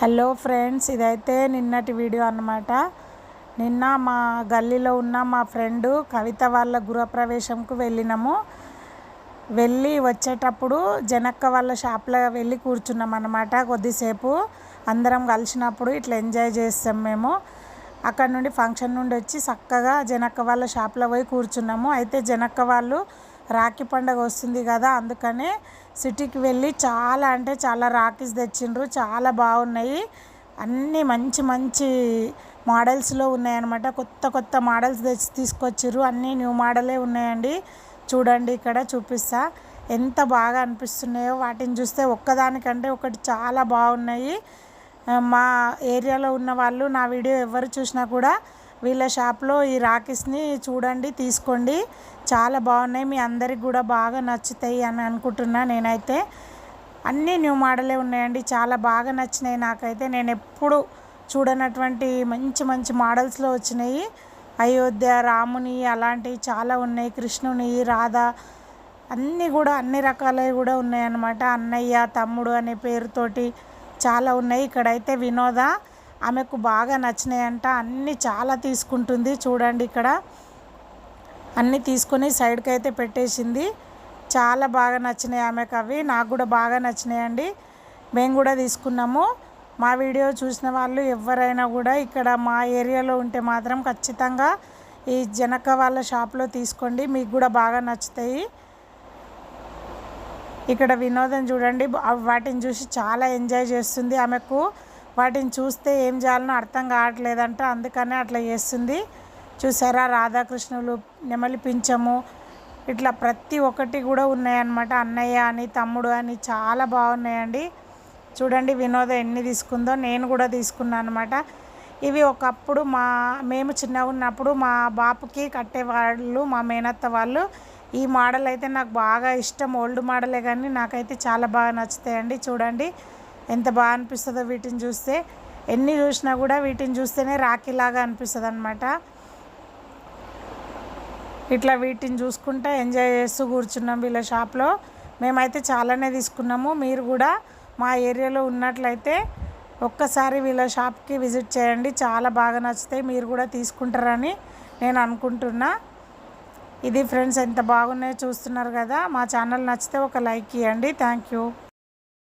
Hello friends ఇదైతే నిన్నటి video అన్నమాట. నిన్న మా గల్లీలో ఉన్న మా ఫ్రెండ్ కవిత వాళ్ళ గృహప్రవేశంకు వెళ్ళినాము. వెళ్ళి వచ్చేటప్పుడు జనక్క వాళ్ళ షాప్లో వెళ్ళి కూర్చున్నాం అన్నమాట కొద్దిసేపు. అందరం కలిసినప్పుడు ఇట్లా ఎంజాయ్ చేస్తాం మేము. అక్కడ నుండి ఫంక్షన్ నుండి వచ్చి చక్కగా జనక్క వాళ్ళ షాప్లో పోయి కూర్చున్నాము. అయితే జనక్క వాళ్ళు రాఖీ పండుగ వస్తుంది కదా అందుకనే సిటీకి వెళ్ళి చాలా అంటే చాలా రాఖీస్ తెచ్చిండ్రు. చాలా బాగున్నాయి. అన్నీ మంచి మంచి మోడల్స్లో ఉన్నాయన్నమాట. కొత్త కొత్త మోడల్స్ తెచ్చి తీసుకొచ్చారు అన్నీ న్యూ మోడలే ఉన్నాయండి. చూడండి ఇక్కడ చూపిస్తా. ఎంత బాగా అనిపిస్తున్నాయో వాటిని చూస్తే ఒక్కదానికంటే ఒకటి చాలా బాగున్నాయి. మా ఏరియాలో ఉన్న వాళ్ళు నా వీడియో ఎవరు చూసినా కూడా వీళ్ళ షాప్లో ఈ రాఖీస్ని చూడండి తీసుకోండి. చాలా బాగున్నాయి మీ అందరికి కూడా బాగా నచ్చుతాయి అని అనుకుంటున్నా నేనైతే. అన్నీ న్యూ మోడలే ఉన్నాయండి చాలా బాగా నచ్చినాయి నాకైతే. నేను ఎప్పుడు చూడనటువంటి మంచి మంచి మోడల్స్లో వచ్చినాయి. అయోధ్య రాముని అలాంటివి చాలా ఉన్నాయి కృష్ణుని రాధ అన్నీ కూడా అన్ని రకాలవి కూడా ఉన్నాయన్నమాట. అన్నయ్య తమ్ముడు అనే పేరుతోటి చాలా ఉన్నాయి. ఇక్కడైతే వినోద ఆమెకు బాగా నచ్చినాయంట. అన్నీ చాలా తీసుకుంటుంది. చూడండి ఇక్కడ. అన్నీ తీసుకొని సైడ్కి అయితే పెట్టేసింది. చాలా బాగా నచ్చినాయి ఆమెకు అవి. నాకు కూడా బాగా నచ్చినాయండి. మేము కూడా తీసుకున్నాము. మా వీడియో చూసిన వాళ్ళు ఎవరైనా కూడా ఇక్కడ మా ఏరియాలో ఉంటే మాత్రం ఖచ్చితంగా ఈ జనక వాళ్ళ షాప్లో తీసుకోండి. మీకు కూడా బాగా నచ్చుతాయి. ఇక్కడ వినోదం చూడండి. వాటిని చూసి చాలా ఎంజాయ్ చేస్తుంది ఆమెకు. వాటిని చూస్తే ఏం చేయాలనో అర్థం కావట్లేదంట. అందుకనే అట్లా చేస్తుంది. చూసారా? రాధాకృష్ణులు నెమలి పింఛము. ఇట్లా ప్రతి ఒక్కటి కూడా ఉన్నాయన్నమాట. అన్నయ్య అని తమ్ముడు అని చాలా బాగున్నాయండి. చూడండి వినోదం ఎన్ని తీసుకుందో. నేను కూడా తీసుకున్నాను అనమాట ఇవి ఒకప్పుడు మా మేము చిన్నగా ఉన్నప్పుడు మా బాపుకి కట్టేవాళ్ళు మా మేనత్త వాళ్ళు. ఈ మోడల్ అయితే నాకు బాగా ఇష్టం. ఓల్డ్ మోడలే కానీ నాకైతే చాలా బాగా నచ్చుతాయండి. చూడండి. ఎంత బాగా అనిపిస్తుందో వీటిని చూస్తే. ఎన్ని చూసినా కూడా వీటిని చూస్తేనే రాఖీలాగా అనిపిస్తుంది అనమాట ఇట్లా వీటిని చూసుకుంటా ఎంజాయ్ చేస్తూ కూర్చున్నాం వీళ్ళ షాప్లో. మేమైతే చాలానే తీసుకున్నాము. మీరు కూడా మా ఏరియాలో ఉన్నట్లయితే ఒక్కసారి వీళ్ళ షాప్కి విజిట్ చేయండి. చాలా బాగా నచ్చుతాయి. మీరు కూడా తీసుకుంటారని నేను అనుకుంటున్నా. ఇది ఫ్రెండ్స్ ఎంత బాగున్నాయో చూస్తున్నారు కదా. మా ఛానల్ నచ్చితే ఒక లైక్ ఇవ్వండి థ్యాంక్ యూ.